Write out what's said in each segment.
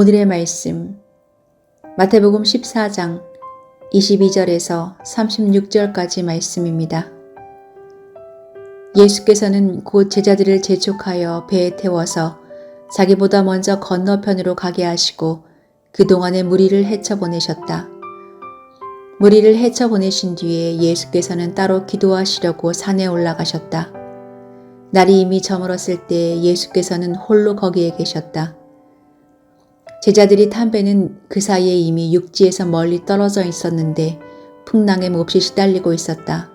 오늘의 말씀 마태복음 14장 22절에서 36절까지 말씀입니다. 예수께서는 곧 제자들을 재촉하여 배에 태워서 자기보다 먼저 건너편으로 가게 하시고 그동안의 무리를 헤쳐보내셨다. 무리를 헤쳐보내신 뒤에 예수께서는 따로 기도하시려고 산에 올라가셨다. 날이 이미 저물었을 때 예수께서는 홀로 거기에 계셨다. 제자들이 탄 배는 그 사이에 이미 육지에서 멀리 떨어져 있었는데 풍랑에 몹시 시달리고 있었다.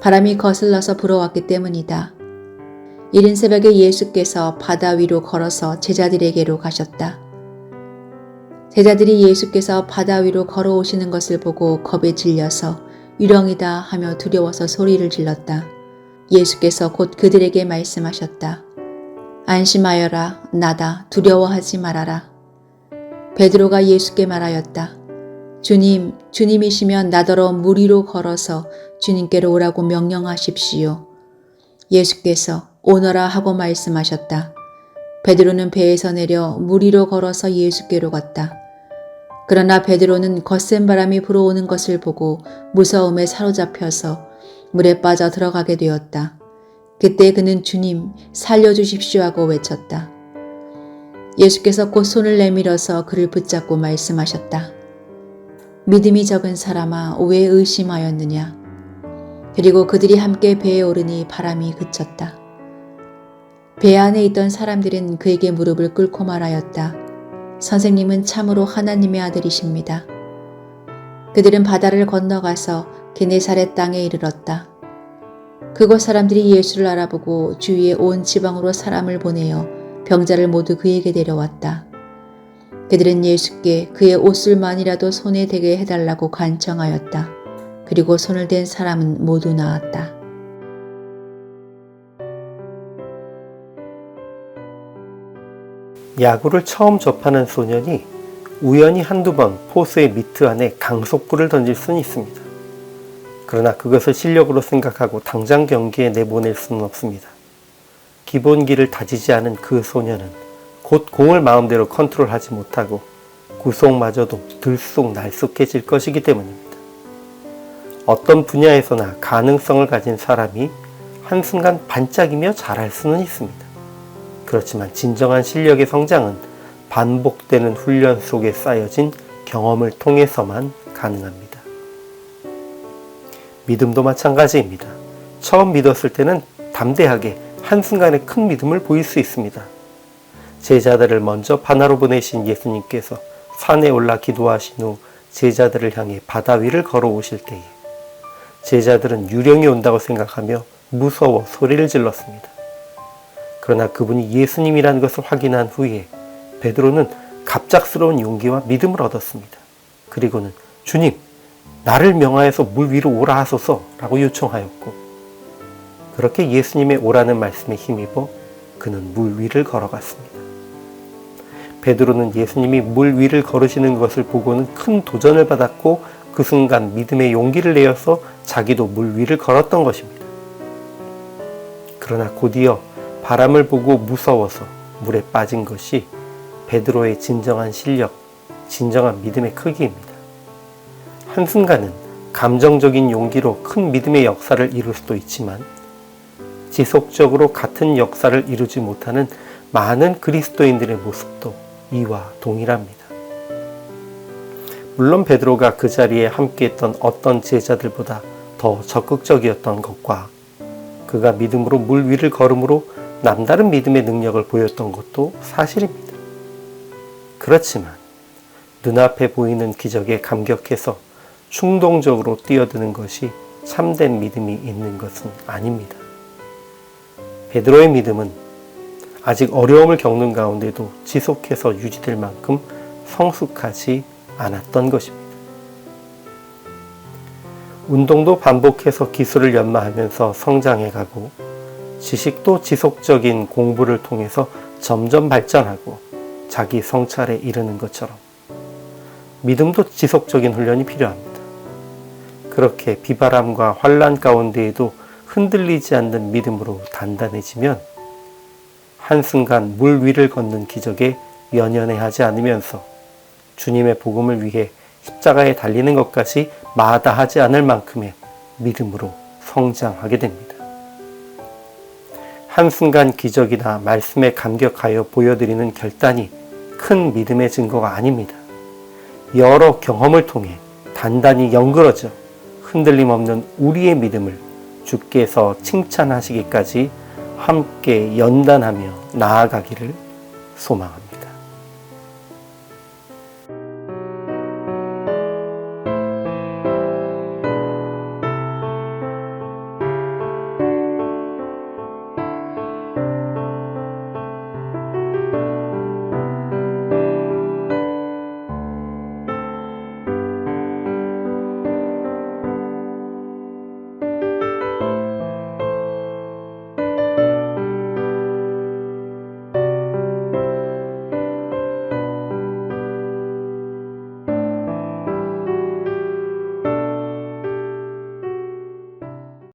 바람이 거슬러서 불어왔기 때문이다. 이른 새벽에 예수께서 바다 위로 걸어서 제자들에게로 가셨다. 제자들이 예수께서 바다 위로 걸어오시는 것을 보고 겁에 질려서 유령이다 하며 두려워서 소리를 질렀다. 예수께서 곧 그들에게 말씀하셨다. 안심하여라, 나다, 두려워하지 말아라. 베드로가 예수께 말하였다. 주님, 주님이시면 나더러 물 위로 걸어서 주님께로 오라고 명령하십시오. 예수께서 오너라 하고 말씀하셨다. 베드로는 배에서 내려 물 위로 걸어서 예수께로 갔다. 그러나 베드로는 거센 바람이 불어오는 것을 보고 무서움에 사로잡혀서 물에 빠져 들어가게 되었다. 그때 그는 주님, 살려주십시오 하고 외쳤다. 예수께서 곧 손을 내밀어서 그를 붙잡고 말씀하셨다. 믿음이 적은 사람아, 왜 의심하였느냐? 그리고 그들이 함께 배에 오르니 바람이 그쳤다. 배 안에 있던 사람들은 그에게 무릎을 꿇고 말하였다. 선생님은 참으로 하나님의 아들이십니다. 그들은 바다를 건너가서 게네사렛 땅에 이르렀다. 그곳 사람들이 예수를 알아보고 주위에 온 지방으로 사람을 보내어 병자를 모두 그에게 데려왔다. 그들은 예수께 그의 옷을만이라도 손에 대게 해달라고 간청하였다. 그리고 손을 댄 사람은 모두 나았다. 야구를 처음 접하는 소년이 우연히 한두 번 포수의 미트 안에 강속구를 던질 수는 있습니다. 그러나 그것을 실력으로 생각하고 당장 경기에 내보낼 수는 없습니다. 기본기를 다지지 않은 그 소년은 곧 공을 마음대로 컨트롤하지 못하고 구속마저도 들쑥 날쑥해질 것이기 때문입니다. 어떤 분야에서나 가능성을 가진 사람이 한순간 반짝이며 잘할 수는 있습니다. 그렇지만 진정한 실력의 성장은 반복되는 훈련 속에 쌓여진 경험을 통해서만 가능합니다. 믿음도 마찬가지입니다. 처음 믿었을 때는 담대하게 한순간에 큰 믿음을 보일 수 있습니다. 제자들을 먼저 바나로 보내신 예수님께서 산에 올라 기도하신 후 제자들을 향해 바다 위를 걸어오실 때에 제자들은 유령이 온다고 생각하며 무서워 소리를 질렀습니다. 그러나 그분이 예수님이라는 것을 확인한 후에 베드로는 갑작스러운 용기와 믿음을 얻었습니다. 그리고는 주님, 나를 명하여서 물 위로 오라 하소서라고 요청하였고 그렇게 예수님의 오라는 말씀에 힘입어 그는 물 위를 걸어갔습니다. 베드로는 예수님이 물 위를 걸으시는 것을 보고는 큰 도전을 받았고 그 순간 믿음의 용기를 내어서 자기도 물 위를 걸었던 것입니다. 그러나 곧이어 바람을 보고 무서워서 물에 빠진 것이 베드로의 진정한 실력, 진정한 믿음의 크기입니다. 한순간은 감정적인 용기로 큰 믿음의 역사를 이룰 수도 있지만 지속적으로 같은 역사를 이루지 못하는 많은 그리스도인들의 모습도 이와 동일합니다. 물론 베드로가 그 자리에 함께했던 어떤 제자들보다 더 적극적이었던 것과 그가 믿음으로 물 위를 걸음으로 남다른 믿음의 능력을 보였던 것도 사실입니다. 그렇지만 눈앞에 보이는 기적에 감격해서 충동적으로 뛰어드는 것이 참된 믿음이 있는 것은 아닙니다. 베드로의 믿음은 아직 어려움을 겪는 가운데도 지속해서 유지될 만큼 성숙하지 않았던 것입니다. 운동도 반복해서 기술을 연마하면서 성장해 가고 지식도 지속적인 공부를 통해서 점점 발전하고 자기 성찰에 이르는 것처럼 믿음도 지속적인 훈련이 필요합니다. 그렇게 비바람과 환란 가운데에도 흔들리지 않는 믿음으로 단단해지면 한순간 물 위를 걷는 기적에 연연해 하지 않으면서 주님의 복음을 위해 십자가에 달리는 것까지 마다하지 않을 만큼의 믿음으로 성장하게 됩니다. 한순간 기적이나 말씀에 감격하여 보여드리는 결단이 큰 믿음의 증거가 아닙니다. 여러 경험을 통해 단단히 연그러져 흔들림 없는 우리의 믿음을 주께서 칭찬하시기까지 함께 연단하며 나아가기를 소망합니다.